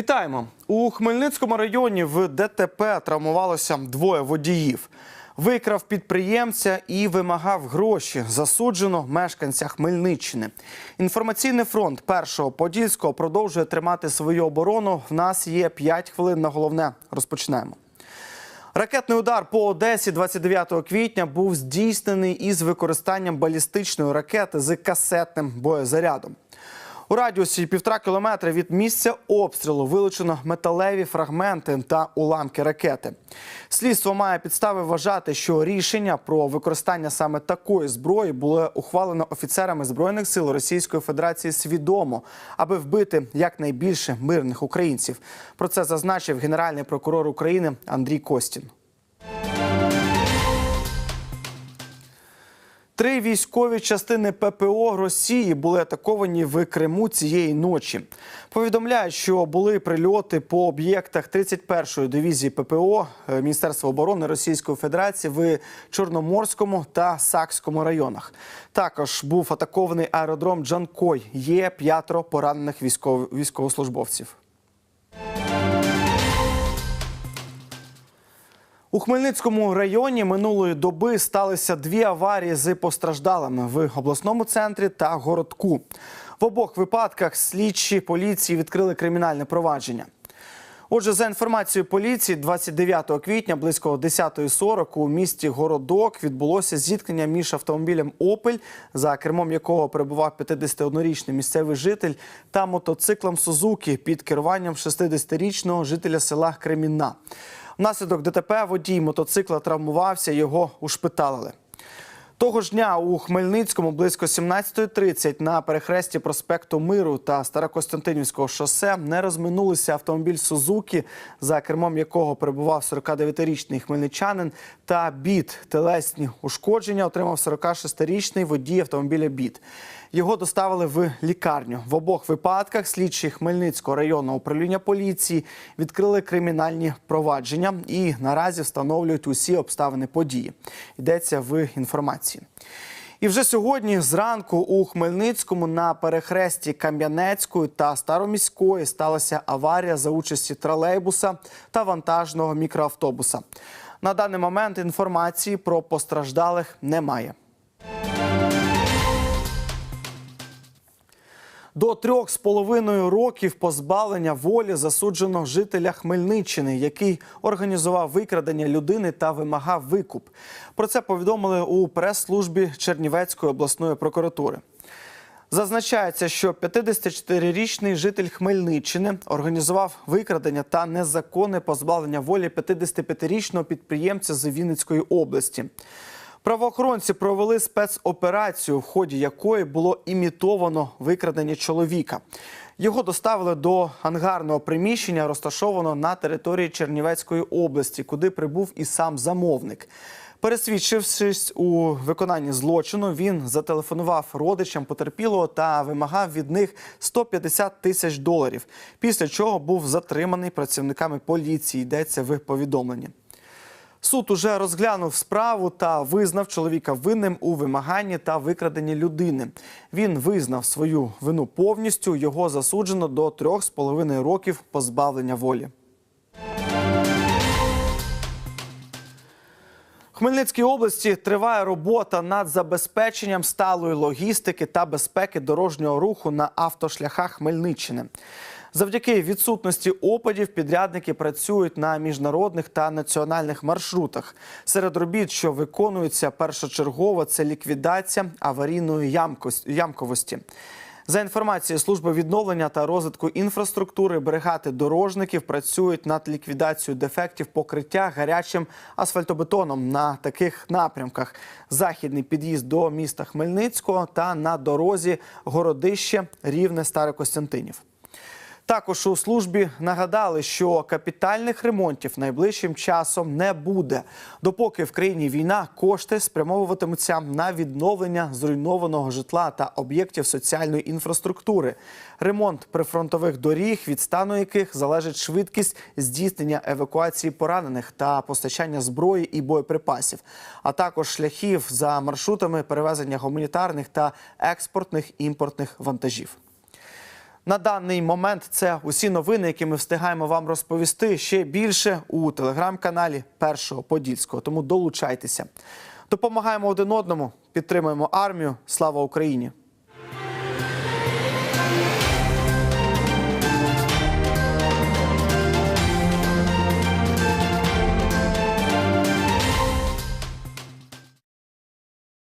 Вітаємо у Хмельницькому районі. В ДТП травмувалося двоє водіїв. Викрав підприємця і вимагав гроші. Засуджено мешканця Хмельниччини. Інформаційний фронт першого подільського продовжує тримати свою оборону. В нас є 5 хвилин на головне. Розпочинаємо. Ракетний удар по Одесі 29 квітня був здійснений із використанням балістичної ракети з касетним боєзарядом. У радіусі півтора кілометра від місця обстрілу вилучено металеві фрагменти та уламки ракети. Слідство має підстави вважати, що рішення про використання саме такої зброї було ухвалено офіцерами збройних сил Російської Федерації свідомо, аби вбити якнайбільше мирних українців. Про це зазначив генеральний прокурор України Андрій Костін. Три військові частини ППО Росії були атаковані в Криму цієї ночі. Повідомляють, що були прильоти по об'єктах 31-ї дивізії ППО е, Міністерства оборони Російської Федерації в Чорноморському та Сакському районах. Також був атакований аеродром Джанкой. Є п'ятеро поранених військов... військовослужбовців. У Хмельницькому районі минулої доби сталися дві аварії з постраждалими в обласному центрі та городку. В обох випадках слідчі поліції відкрили кримінальне провадження. Отже, за інформацією поліції, 29 квітня близько 10.40 у місті Городок відбулося зіткнення між автомобілем Опель, за кермом якого перебував 51-річний місцевий житель, та мотоциклом Сузуки під керуванням 60-річного жителя села Кремінна. Внаслідок ДТП водій мотоцикла травмувався, його ушпиталили. Того ж дня у Хмельницькому близько 17.30 на перехресті проспекту Миру та Старокостянтинівського шосе не розминулися автомобіль Сузуки, за кермом якого перебував 49-річний хмельничанин, та біт телесні ушкодження отримав 46-річний водій автомобіля Біт. Його доставили в лікарню. В обох випадках слідчі Хмельницького районного управління поліції відкрили кримінальні провадження і наразі встановлюють усі обставини події. Йдеться в інформації. І вже сьогодні зранку у Хмельницькому на перехресті Кам'янецької та Староміської сталася аварія за участі тролейбуса та вантажного мікроавтобуса. На даний момент інформації про постраждалих немає. До трьох з половиною років позбавлення волі засуджено жителя Хмельниччини, який організував викрадення людини та вимагав викуп. Про це повідомили у прес-службі Чернівецької обласної прокуратури. Зазначається, що 54-річний житель Хмельниччини організував викрадення та незаконне позбавлення волі 55-річного підприємця з Вінницької області. Правоохоронці провели спецоперацію, в ході якої було імітовано викрадення чоловіка. Його доставили до ангарного приміщення, розташованого на території Чернівецької області, куди прибув і сам замовник. Пересвідчившись у виконанні злочину, він зателефонував родичам потерпілого та вимагав від них 150 тисяч доларів. Після чого був затриманий працівниками поліції. Йдеться в повідомленні. Суд уже розглянув справу та визнав чоловіка винним у вимаганні та викраденні людини. Він визнав свою вину повністю. Його засуджено до трьох з половиною років позбавлення волі. Хмельницькій області триває робота над забезпеченням сталої логістики та безпеки дорожнього руху на автошляхах Хмельниччини. Завдяки відсутності опадів підрядники працюють на міжнародних та національних маршрутах. Серед робіт, що виконуються першочергово, це ліквідація аварійної ямковості. За інформацією служби відновлення та розвитку інфраструктури, бригади дорожників працюють над ліквідацією дефектів покриття гарячим асфальтобетоном на таких напрямках: західний під'їзд до міста Хмельницького та на дорозі Городище Рівне Старокостянтинів. Також у службі нагадали, що капітальних ремонтів найближчим часом не буде. Допоки в країні війна кошти спрямовуватимуться на відновлення зруйнованого житла та об'єктів соціальної інфраструктури, ремонт прифронтових доріг, від стану яких залежить швидкість здійснення евакуації поранених та постачання зброї і боєприпасів, а також шляхів за маршрутами перевезення гуманітарних та експортних імпортних вантажів. На даний момент це усі новини, які ми встигаємо вам розповісти. Ще більше у телеграм-каналі Першого Подільського. Тому долучайтеся. Допомагаємо один одному, підтримуємо армію. Слава Україні!